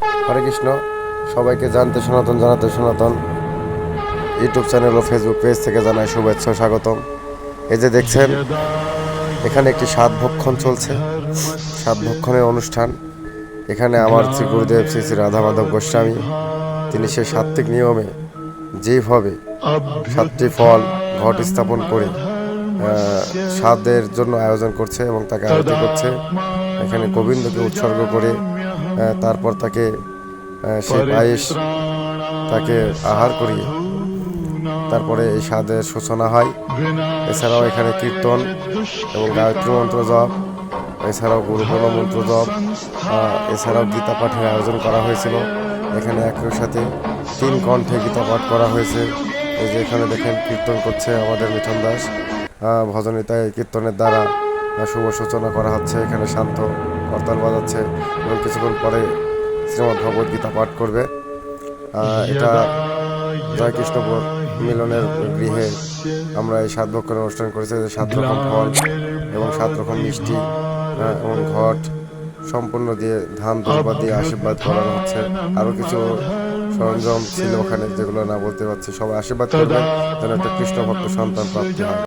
হরে কৃষ্ণ সবাইকে জানতে সনাতন জানাতে সনাতন। ইউটিউব চ্যানেল ও ফেসবুক পেজ থেকে জানাই শুভেচ্ছা স্বাগতম। এই যে দেখছেন এখানে একটি সাত ভক্ষণ চলছে সাত ভক্ষণের অনুষ্ঠান। এখানে আমার শ্রী গুরুদেব শ্রী শ্রী রাধা মাধব গোস্বামী তিনি সে সাত্ত্বিক নিয়মে যেভাবে সাতটি ফল ঘট স্থাপন করে আহ, স্বাদের জন্য আয়োজন করছে এবং তাকে আরতি করছে। এখানে গোবিন্দকে উৎসর্গ করে তারপর তাকে সে পায়েস তাকে আহার করিয়ে তারপরে এই স্বাদের সূচনা হয়। এছাড়াও এখানে কীর্তন এবং গায়ত্রী মন্ত্র জপ, এছাড়াও গুরুকুল মন্ত্র জপ এছাড়াও গীতা পাঠের আয়োজন করা হয়েছিল। এখানে একই সাথে তিন কণ্ঠে গীতা পাঠ করা হয়েছে। এই যে এখানে দেখেন কীর্তন করছে আমাদের মিঠন দাস। ভজনিতায় কীর্তনের দ্বারা শুভ সূচনা করা হচ্ছে, এখানে শান্ত করতাল বাজাচ্ছে এবং কিছুক্ষণ পরে শ্রীমদ্ ভগবদ গীতা পাঠ করবে। এটা জয় কৃষ্ণপুর মিলনের গৃহে আমরা এই সাত ভক্ষণ অনুষ্ঠান করেছি যে সাত রকম ফল এবং সাত রকম মিষ্টি এবং ঘট সম্পূর্ণ দিয়ে ধান দুর্বা দিয়ে আশীর্বাদ করানো হচ্ছে। আরও কিছু সরঞ্জাম ছিল ওখানে যেগুলো না বলতে পারছি, সবাই আশীর্বাদ করবেন, যেন একটা কৃষ্ণ ভক্ত সন্তান প্রাপ্তি হয়।